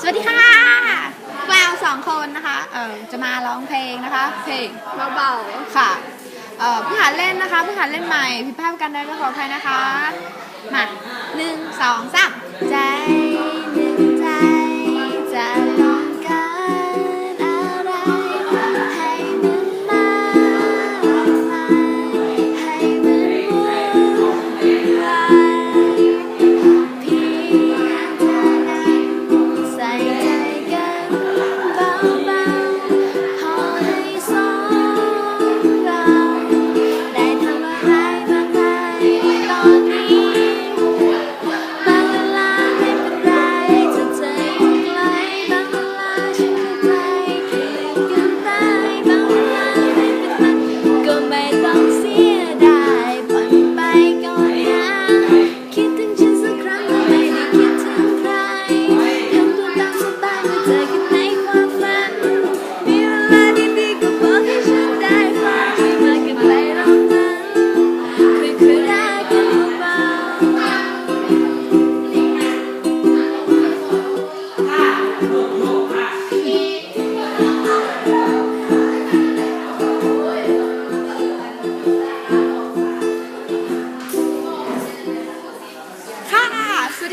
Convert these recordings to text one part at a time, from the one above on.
สวัสดีค่ะพวกเราสองคนนะคะเออจะมาร้องเพลงนะคะ เพลงเบาๆค่ะเอ่อพี่หาเล่นนะคะพี่หาเล่นใหม่ผิดพลาดประกันใดก็ขออภัยนะคะ มาหนึ่งสองสามใจ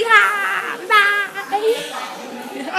ค่ะ